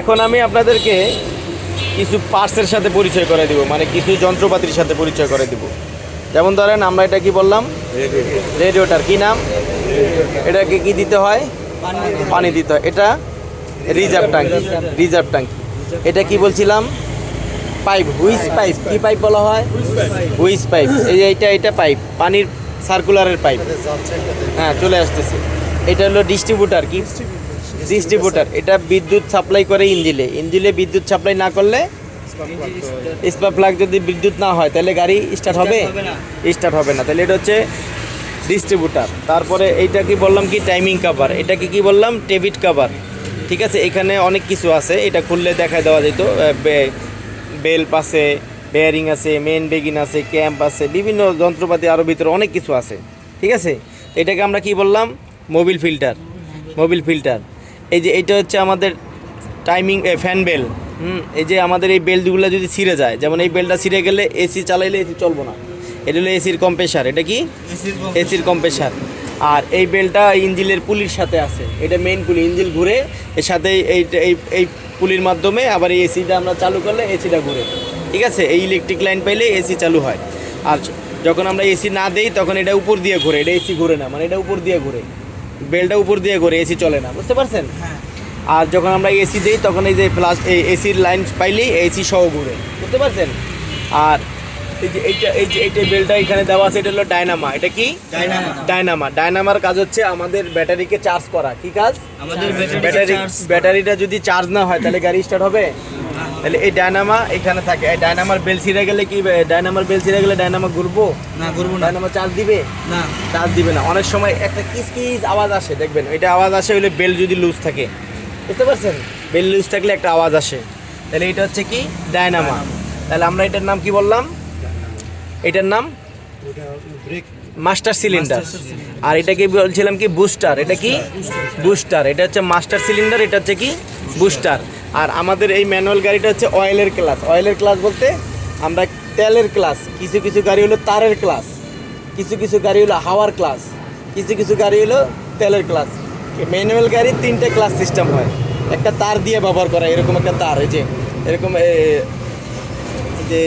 এখন আমি আপনাদেরকে কিছু পার্টসের সাথে পরিচয় করে দিব মানে কিছু যন্ত্রপাতির সাথে পরিচয় করে দিব। যেমন ধরেন, আমরা এটা কি বললাম? রেডিওটার, কি নাম? এটাকে কি দিতে হয়? পানি দিতে হয়। এটা রিজার্ভ ট্যাঙ্কি রিজার্ভ ট্যাঙ্কি। এটা কি বলছিলাম? পাইপ, হুইস পাইপ, কি পাইপ বলা হয়? হুইস পাইপ। এই এইটা, এটা পাইপ, পানির সার্কুলারের পাইপ। হ্যাঁ চলে আসতেছে। এটা হলো ডিস্ট্রিবিউটার কি? ডিস্ট্রিবিউটার এটা বিদ্যুৎ সাপ্লাই করে ইঞ্জিলে। ইঞ্জিলে বিদ্যুৎ সাপ্লাই না করলে স্পার্ক প্লাগ যদি বিদ্যুৎ না হয় তাহলে গাড়ি স্টার্ট হবে? স্টার্ট হবে না। তাহলে এটা হচ্ছে ডিস্ট্রিবিউটার তারপরে এইটা কি বললাম কি? টাইমিং কাভার এটাকে কি বললাম? টেবিট কাভার ঠিক আছে? এখানে অনেক কিছু আছে। এটা খুললে দেখা দেওয়া যেত বেল্প আছে বেয়ারিং আছে মেন বেগিন আছে ক্যাম্প আছে বিভিন্ন যন্ত্রপাতি আরও ভিতরে অনেক কিছু আছে। ঠিক আছে? এটাকে আমরা কি বললাম? মোবিল ফিল্টার মোবিল ফিল্টার এই যে এটা হচ্ছে আমাদের টাইমিং ফ্যান বেল হুম এই যে আমাদের এই বেল্টগুলো যদি ছিঁড়ে যায় যেমন এই বেলটা ছিঁড়ে গেলে এসি চালাইলে এসি চলবো না। এটা হলো এসির কম্প্রেসার এটা কি? এসির কম্প্রেসার আর এই বেলটা ইঞ্জিলের পুলির সাথে আছে। এটা মেইন পুলি ইঞ্জিল ঘুরে এর সাথে এই এই এই পুলির মাধ্যমে আবার এই এসিটা আমরা চালু করলে এসিটা ঘুরে। ঠিক আছে? এই ইলেকট্রিক লাইন পাইলে এসি চালু হয়। আর যখন আমরা এসি না দেই তখন এটা উপর দিয়ে ঘুরে। এটা এসি ঘুরে না মানে এটা উপর দিয়ে ঘুরে। বেলটা উপর দিয়ে করে এসি চলে না বুঝতে পারছেন? আর যখন আমরা এসি দিই তখন এই যে প্লাস এই এসির লাইন পাইলেই এসি সহ ঘুরে বুঝতে পারছেন? আর এই যে এইটা এই যে এইটা বেলটা এখানে দেওয়া আছে এটা হলো ডায়নামা এটা কি? ডায়নামা। ডায়নামা ডায়নামার কাজ হচ্ছে আমাদের ব্যাটারিকে চার্জ করা কি কাজ? আমাদের ব্যাটারি ব্যাটারিটা যদি চার্জ না হয় তাহলে গাড়ি স্টার্ট হবে? তাহলে এই ডায়নামা এখানে থাকে। এই ডায়নামার বেল ছিঁড়ে গেলে কি ডায়নামার বেল ছিঁড়ে গেলে ডায়নামা ঘুরবো? না ঘুরবো না। ডায়নামা চার্জ দিবে? না। চার্জ দিবে না। অনেক সময় একটা কিস কিস আওয়াজ আসে দেখবেন। এটা আওয়াজ আসে হলে বেল যদি লুজ থাকে। বুঝতে পারছেন? বেল লুজ থাকলে একটা আওয়াজ আসে। তাহলে এটা হচ্ছে কি? ডায়নামা। তাহলে আমরা এটার নাম কি বললাম? এটার নাম? Master cylinder. আর এটা কি বলছিলাম কি? বুস্টার। এটা কি? বুস্টার। এটা হচ্ছে মাস্টার সিলিন্ডার এটা হচ্ছে কি? বুস্টার। আর আমাদের এই ম্যানুয়াল গাড়িটা হচ্ছে অয়েলের ক্লাস অয়েলের ক্লাস বলতে আমরা তেলের ক্লাস কিছু কিছু গাড়ি হলো তারের ক্লাস কিছু কিছু গাড়ি হলো হাওয়ার ক্লাস কিছু কিছু গাড়ি হলো তেলের ক্লাস ম্যানুয়াল গাড়ির তিনটে ক্লাস সিস্টেম হয়। একটা তার দিয়ে ব্যবহার করা এরকম একটা তার, এই যে, এরকম যে,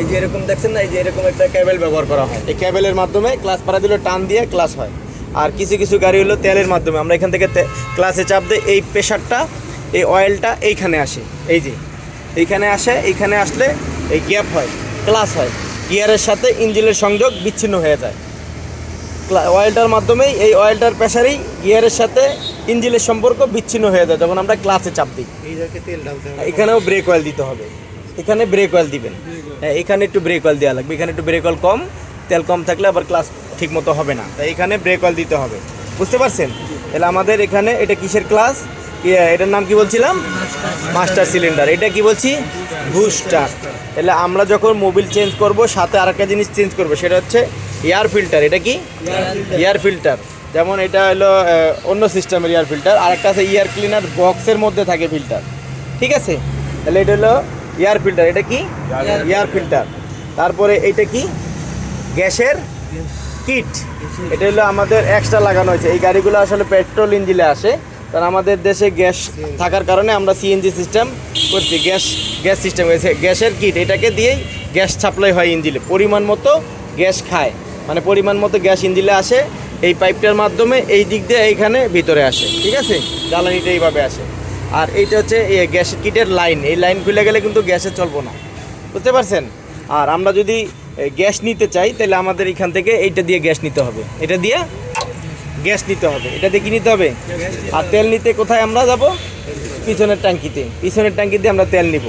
এই যে এরকম দেখছেন না, এই যে এরকম একটা ক্যাবেল ব্যবহার করা হয়। এই ক্যাবেলের মাধ্যমে ক্লাস পাড়া দিলে টান দিয়ে ক্লাস হয়। আর কিছু কিছু গাড়ি হলো তেলের মাধ্যমে। আমরা এখান থেকে ক্লাসে চাপ দিই এই প্রেশারটা এই অয়েলটা এইখানে আসে এই যে। এইখানে আসে এইখানে আসলে এই গ্যাপ হয় ক্লাস হয়। গিয়ারের সাথে ইঞ্জিনের সংযোগ বিচ্ছিন্ন হয়ে যায়। অয়েলটার মাধ্যমেই এই অয়েলটার প্রেশারেই গিয়ারের সাথে ইঞ্জিনের সম্পর্ক বিচ্ছিন্ন হয়ে যায় যখন আমরা ক্লাসে চাপ দিই। এখানেও ব্রেক অয়েল দিতে হবে। এখানে ব্রেক অয়েল দিবেন। হ্যাঁ এখানে একটু ব্রেক অয়েল দেওয়া লাগবে। এখানে একটু ব্রেক অয়েল কম তেল কম থাকলে আবার ক্লাস ঠিক মতো হবে না। তাই এখানে ব্রেক অয়েল দিতে হবে। বুঝতে পারছেন? তাহলে আমাদের এখানে এটা কিসের ক্লাস এটার নাম কি বলছিলাম? Master cylinder. এটা কি বলছি? বুস্টার। তাহলে আমরা যখন মোবিল চেঞ্জ করব, সাথে আরেকটা জিনিস চেঞ্জ করব, সেটা হচ্ছে এয়ার ফিল্টার। এটা কি? Air filter. যেমন এটা হলো অন্য সিস্টেমের এয়ার ফিল্টার। আর একটা আছে এয়ার ক্লিনার বক্সের মধ্যে থাকে ফিল্টার। ঠিক আছে? তাহলে এটা হলো এয়ার ফিল্টার। এটা কি? Air filter. তারপরে এটা কি? গ্যাসের কিট। এটা হলো আমাদের এক্সট্রা লাগানো হয়েছে। এই গাড়িগুলো আসলে পেট্রোল ইঞ্জিনে আসে। কারণ আমাদের দেশে গ্যাস থাকার কারণে আমরা সিএনজি সিস্টেম করছি। গ্যাস গ্যাস সিস্টেম হয়েছে। গ্যাসের কিট এটাকে দিয়েই গ্যাস সাপ্লাই হয় ইঞ্জিলে। পরিমাণ মতো গ্যাস খায়। মানে পরিমাণ মতো গ্যাস ইঞ্জিলে আসে, এই পাইপটার মাধ্যমে এই দিক দিয়ে এইখানে ভিতরে আসে। ঠিক আছে? জ্বালানিটা এইভাবে আসে। আর এইটা হচ্ছে গ্যাস কিটের লাইন এই লাইন খুলে গেলে কিন্তু গ্যাসে চলবো না। বুঝতে পারছেন? আর আমরা যদি গ্যাস নিতে চাই, তাহলে আমাদের এখান থেকে এইটা দিয়ে গ্যাস নিতে হবে। এটা দিয়ে গ্যাস নিতে হবে। এটা দিয়ে কি নিতে হবে? আর তেল নিতে কোথায় আমরা যাব? পিছনের ট্যাঙ্কিতে। পিছনের ট্যাঙ্কিতে আমরা তেল নিব।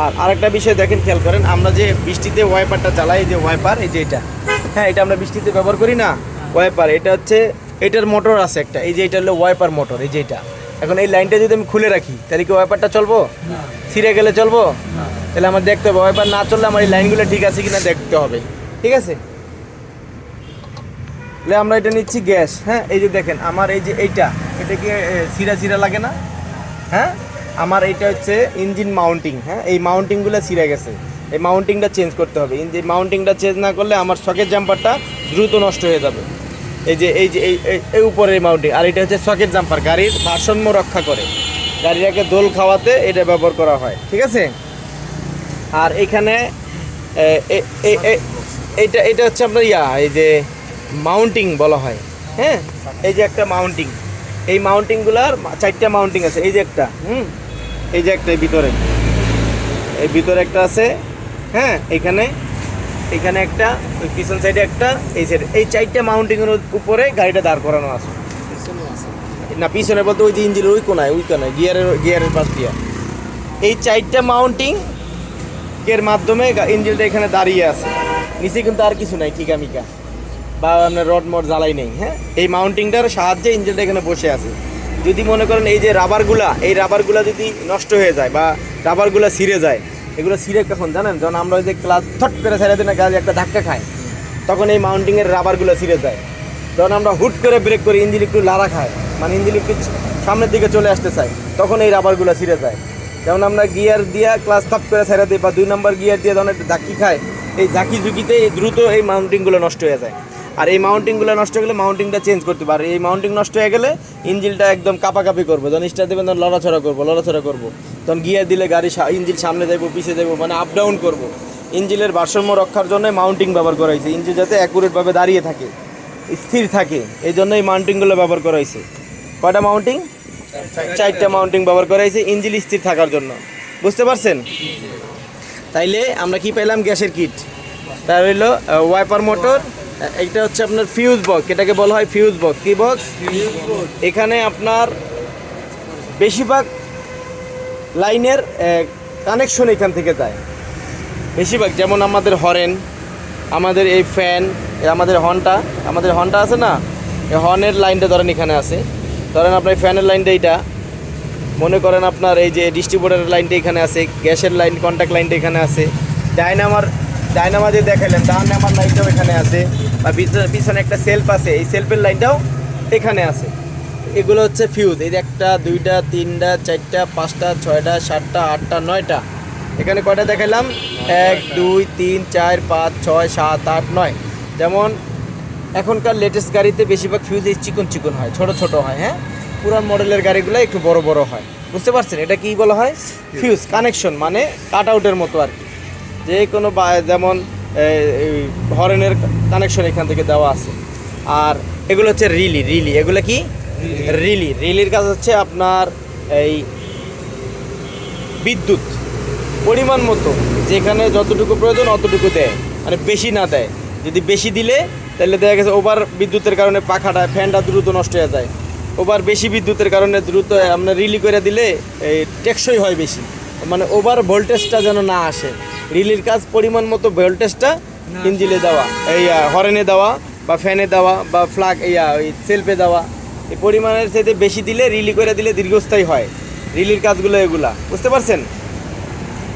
আর আরেকটা বিষয় দেখেন খেয়াল করেন আমরা যে বৃষ্টিতে ওয়াইপারটা চালাই এই যে ওয়াইপার এই যে এটা। হ্যাঁ এটা আমরা বৃষ্টিতে ব্যবহার করি না ওয়াইপার। এটা হচ্ছে এটার মোটর আছে একটা এই যে এটা হলো ওয়াইপার মোটর এই যে এটা। এখন এই লাইনটা যদি আমি খুলে রাখি তাহলে কি ওয়াইপারটা চলবো? ছিঁড়ে গেলে চলবো? তাহলে আমার দেখতে হবে ওয়াইপার না চললে আমার এই লাইনগুলো ঠিক আছে কিনা দেখতে হবে। ঠিক আছে? তাহলে আমরা এটা নিচ্ছি গ্যাস হ্যাঁ? এই যে দেখেন, আমার এই যে এইটা, এটা কি ছিঁড়া ছিঁড়া লাগে না? হ্যাঁ? আমার এইটা হচ্ছে ইঞ্জিন মাউন্টিং হ্যাঁ? এই মাউন্টিংগুলো ছিঁড়ে গেছে। এই মাউন্টিংটা চেঞ্জ করতে হবে। ইঞ্জিন মাউন্টিংটা চেঞ্জ না করলে আমার সকেট জাম্পারটা দ্রুত নষ্ট হয়ে যাবে। এই যে এই যে, এই উপরের মাউন্টিং, আর এটা হচ্ছে সকেট জাম্পার, গাড়ির ভারসাম্য রক্ষা করে। গাড়িটাকে দোল খাওয়াতে এটা ব্যবহার করা হয়, ঠিক আছে? আর এখানে এটা এটা হচ্ছে আপনার ইয়া, এই যে মাউন্টিং বলা হয়। হ্যাঁ? এই যে একটা মাউন্টিং। এই মাউন্টিংগুলার চারটা মাউন্টিং আছে। এই যে একটা হুম? এই যে একটা ভিতরে। এই ভিতরে একটা আছে হ্যাঁ? এখানে এখানে একটা ওই পিছন সাইডে একটা এই সাইডে এই চারটা মাউন্টিংয়ের উপরে গাড়িটা দাঁড় করানো আছে। না পিছনে বলতে ওই যে ইঞ্জিনের ওই কোনায় ওই কোনায় গিয়ারের গিয়ারের পাশ দিয়া। এই চারটা মাউন্টিং এর মাধ্যমে ইঞ্জিনটা এখানে দাঁড়িয়ে আছে। নিচে কিন্তু আর কিছু নাই ঠিকা মিকা বা আপনার রড মড জ্বালাই নেই হ্যাঁ? এই মাউন্টিংটার সাহায্যে ইঞ্জিনটা এখানে বসে আছে। যদি মনে করেন এই যে রাবারগুলা, এই রাবারগুলা যদি নষ্ট হয়ে যায় বা রাবারগুলা ছিঁড়ে যায়, এগুলো ছিঁড়ে কখন জানেন? যখন আমরা ওই যে ক্লাস থট করে ছেড়ে দিন গাড়ি একটা ধাক্কা খায়, তখন এই মাউন্টিংয়ের রাবারগুলো ছিঁড়ে যায়। যখন আমরা হুট করে ব্রেক করি, ইঞ্জিন একটু লাড়া খায় মানে ইঞ্জিন একটু সামনের দিকে চলে আসতে চাই তখন এই রাবারগুলো ছিঁড়ে যায়। যেমন আমরা গিয়ার দিয়ে ক্লাস থাপ করে ছেড়ে দিই বা দুই নম্বর গিয়ার দিয়ে যখন একটু ধাক্কি খায়, এই ঝাঁকি ঝুঁকিতে দ্রুত এই মাউন্টিংগুলো নষ্ট হয়ে যায়। আর এই মাউন্টিংগুলো নষ্ট হয়ে গেলে মাউন্টিংটা চেঞ্জ করতে পারে এই মাউন্টিং নষ্ট হয়ে গেলে ইঞ্জিনটা একদম কাপাকাপি করব। যখন স্টার দেবেন তখন লড়াছড়া করব লড়াছড়া করব। তখন গিয়ার দিলে গাড়ি ইঞ্জিন সামনে যাব পিছিয়ে যাব মানে আপ ডাউন করব। ইঞ্জিনের ভারসাম্য রক্ষার জন্য মাউন্টিং ব্যবহার করা হয়েছে। ইঞ্জিন যাতে অ্যাকুরেটভাবে দাঁড়িয়ে থাকে স্থির থাকে এই জন্য এই মাউন্টিংগুলো ব্যবহার করা হয়েছে। কয়টা মাউন্টিং চারটা। মাউন্টিং ব্যবহার করা হয়েছে ইঞ্জিন স্থির থাকার জন্য। বুঝতে পারছেন? তাইলে আমরা কি পেলাম গ্যাসের কিট তার হইল ওয়াইপার মোটর এইটা হচ্ছে আপনার ফিউজ বক্স এটাকে বলা হয় ফিউজ বক্স কি বক্স এখানে আপনার বেশিরভাগ লাইনের কানেকশন এখান থেকে যায়। বেশিরভাগ, যেমন আমাদের হরেন আমাদের এই ফ্যান আমাদের হর্নটা আমাদের হর্নটা আছে না? এই হর্নের লাইনটা ধরেন এখানে আছে। ধরেন আপনার ফ্যানের লাইনটা এইটা। মনে করেন আপনার এই যে ডিস্ট্রিবিউটারের লাইনটা এখানে আছে, গ্যাসের লাইন কন্ট্যাক্ট লাইনটা এখানে আছে। ডাইনামার ডাইনামা যে দেখাইলেন ডাইনামার লাইনটাও এখানে আছে। বা পিছনে- একটা সেলফ আছে এই সেলফের লাইনটাও এখানে আছে। এগুলো হচ্ছে ফিউজ এই একটা দুইটা তিনটা চারটা পাঁচটা ছয়টা সাতটা আটটা নয়টা। এখানে কয়টা দেখালাম এক দুই তিন চার পাঁচ ছয় সাত আট নয়। যেমন এখনকার লেটেস্ট গাড়িতে বেশিরভাগ ফিউজ এই চিকন চিকন হয় ছোট ছোট হয় হ্যাঁ? পুরান মডেলের গাড়িগুলো একটু বড় বড় হয়। বুঝতে পারছেন? এটা কি বলা হয়? ফিউজ কানেকশন মানে কাট আউটের মতো আর কি। যে কোনো বা- যেমন হরেনের কানেকশন এখান থেকে দেওয়া আছে। আর এগুলো হচ্ছে রিলি রিলি। এগুলো কি? রিলি। রিলির কাজ হচ্ছে আপনার এই বিদ্যুৎ। পরিমাণ মতো। যেখানে যতটুকু প্রয়োজন অতটুকু দেয়। মানে বেশি না দেয়। যদি বেশি দিলে, তাহলে দেখা গেছে ওভার বিদ্যুতের কারণে পাখাটা, ফ্যানটা দ্রুত নষ্ট হয়ে যায়। ওভার বেশি বিদ্যুতের কারণে দ্রুত, আপনার রিলি করে দিলে, এই টেকসই হয় বেশি। মানে ওভার ভোল্টেজটা যেন না আসে। রিলির কাজ পরিমাণ মতো ভোল্টেজটা ইঞ্জিলে দেওয়া এই হরেনে দেওয়া বা ফ্যানে দেওয়া বা ফ্লাগ ইয়া ওই সেলফে দেওয়া এই পরিমাণের সাথে বেশি দিলে রিলি করে দিলে দীর্ঘস্থায়ী হয়। রিলির কাজগুলো এগুলা বুঝতে পারছেন?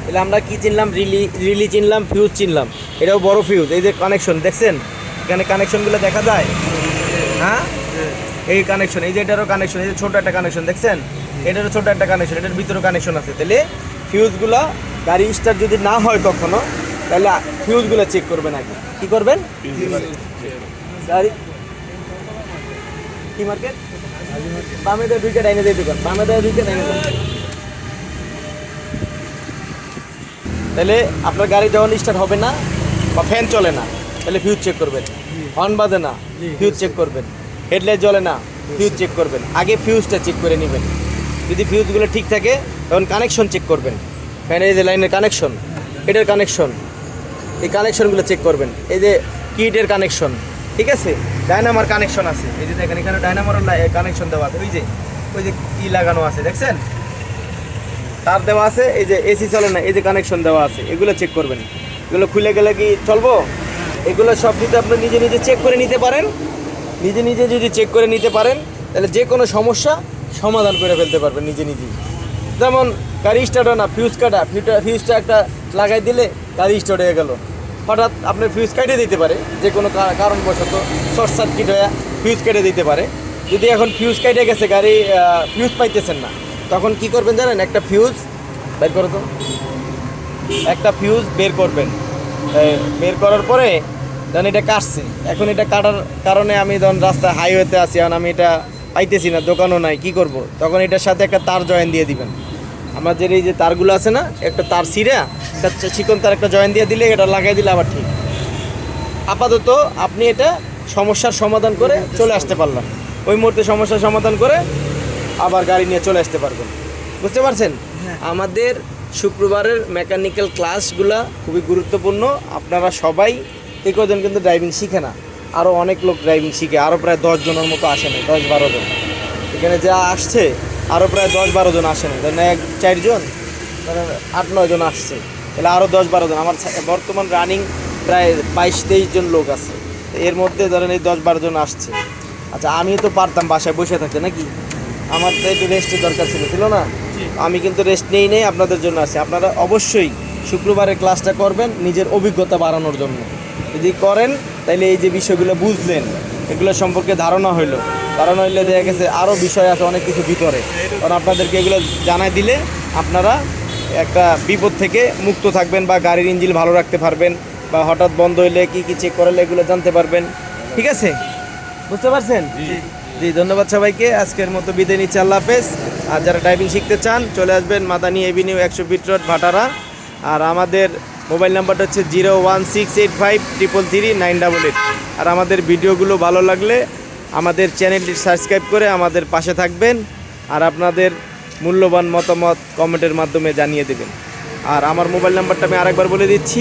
তাহলে আমরা কি চিনলাম? রিলি রিলি চিনলাম ফিউজ চিনলাম। এটাও বড় ফিউজ এই যে কানেকশন দেখছেন? এখানে কানেকশনগুলো দেখা যায়? হ্যাঁ? এই কানেকশন এই যে এটারও কানেকশন এই যে ছোট একটা কানেকশন দেখছেন? এটারও ছোট একটা কানেকশন এটার ভিতরেও কানেকশন আছে। তাহলে ফিউজগুলো গাড়ি স্টার্ট যদি না হয় কখনো, তাহলে ফিউজগুলো চেক করবেন আগে। কি করবেন? গাড়ি কি মার্কেট বামে দেয় দুইটা ডাইনে দেয় দোকান বামে দেয় দুইটা ডাইনে তাহলে আপনার গাড়ি যখন স্টার্ট হবে না, বা ফ্যান চলে না, তাহলে ফিউজ চেক করবেন। হর্ন বাজে না ফিউজ চেক করবেন। হেডলাইট জ্বলে না ফিউজ চেক করবেন। আগে ফিউজটা চেক করে নেবেন। যদি ফিউজগুলো ঠিক থাকে তখন কানেকশন চেক করবেন। ফ্যানের যে লাইনের কানেকশন এটার কানেকশন এই কানেকশনগুলো চেক করবেন। এই যে কিটের কানেকশন ঠিক আছে? ডায়নামার কানেকশন আছে। এই যে দেখেন, এখানে ডায়নামার কানেকশন দেওয়া আছে। ওই যে ওই যে ই লাগানো আছে, দেখছেন? তার দেওয়া আছে, এই যে এসি চলে না, এই যে কানেকশন দেওয়া আছে। এগুলো চেক করবেন। এগুলো খুলে গেলে কি চলবো? এগুলো সব যদি আপনি নিজে নিজে চেক করে নিতে পারেন, নিজে নিজে যদি চেক করে নিতে পারেন, তাহলে যে কোনো সমস্যা সমাধান করে ফেলতে পারবেন নিজে নিজেই। যেমন গাড়ি স্টার্ট হয় না ফিউজ কাটা ফিউজটা একটা লাগাই দিলে গাড়ি স্টার্ট হয়ে গেল। হঠাৎ আপনার ফিউজ কেটে দিতে পারে, যে কোনো কারণবশত শর্ট সার্কিট হয়ে ফিউজ কেটে দিতে পারে। যদি এখন ফিউজ কেটে গেছে, গাড়ি ফিউজ পাইতেছেন না, তখন কি করবেন জানেন? একটা ফিউজ বের করো তো। একটা ফিউজ বের করবেন। বের করার পরে, ধরুন এটা কাটছে। এখন এটা কাটার কারণে আমি ধরুন রাস্তায় হাইওয়েতে আছি, এখন আমি এটা পাইতেছি না দোকানও নাই কি করব? তখন এটার সাথে একটা তার জয়েন দিয়ে দিবেন। আমাদের এই যে তারগুলো আছে না একটা তার সিরা একটা চিকন তার একটা জয়েন দিয়ে দিলে এটা লাগাই দিলে আবার ঠিক। আপাতত আপনি এটা সমস্যার সমাধান করে চলে আসতে পারলাম ওই মুহূর্তে সমস্যার সমাধান করে আবার গাড়ি নিয়ে চলে আসতে পারবেন। বুঝতে পারছেন? আমাদের শুক্রবারের মেকানিক্যাল ক্লাসগুলা খুবই গুরুত্বপূর্ণ। আপনারা সবাই কজন কিন্তু ড্রাইভিং শিখে না। আরও অনেক লোক ড্রাইভিং শিখে আরও প্রায় দশ জনের মতো আসে না দশ বারো জন। এখানে যা আসছে আরও প্রায় দশ বারো জন আসে না ধরেন এক চারজন ধরেন আট নয় জন আসছে। তাহলে আরও দশ বারো জন। আমার বর্তমান রানিং প্রায় বাইশ তেইশ জন লোক আছে। এর মধ্যে ধরেন এই দশ বারো জন আসছে। আচ্ছা আমিও তো পারতাম বাসায় বসে থাকতে নাকি? আমার তো একটু রেস্টের দরকার ছিল ছিল না? আমি কিন্তু রেস্ট নেই নেই আপনাদের জন্য আছি। আপনারা অবশ্যই শুক্রবারের ক্লাসটা করবেন নিজের অভিজ্ঞতা বাড়ানোর জন্য। যদি করেন তাহলে এই যে বিষয়গুলো বুঝলেন এগুলো সম্পর্কে ধারণা হইল। ধারণা হইলে দেখা গেছে আরও বিষয় আছে অনেক কিছু ভিতরে। কারণ আপনাদেরকে এগুলো জানাই দিলে আপনারা একটা বিপদ থেকে মুক্ত থাকবেন বা গাড়ির ইঞ্জিন ভালো রাখতে পারবেন বা হঠাৎ বন্ধ হইলে কি কি চেক করালে এগুলো জানতে পারবেন। ঠিক আছে? বুঝতে পারছেন? জি। ধন্যবাদ সবাইকে। আজকের মতো বিদায় নিচ্ছি আল্লাহ হাফেজ। আর যারা ড্রাইভিং শিখতে চান চলে আসবেন মাদানি এভিনিউ একশো ফিট রোড ভাটারা। আর আমাদের মোবাইল নাম্বারটা হচ্ছে zero one six eight five triple three nine double eight. আর আমাদের ভিডিওগুলো ভালো লাগলে আমাদের চ্যানেলটি সাবস্ক্রাইব করে আমাদের পাশে থাকবেন আর আপনাদের মূল্যবান মতামত কমেন্টের মাধ্যমে জানিয়ে দেবেন। আর আমার মোবাইল নাম্বারটা আমি আরেকবার বলে দিচ্ছি,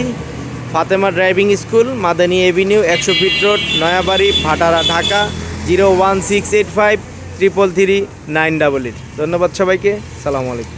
Fatema driving school, Madani avenue, একশো feet road, Nayabari, Bhatara, Dhaka, zero one six eight five triple three nine double eight. ধন্যবাদ সবাইকে, সালামু আলাইকুম।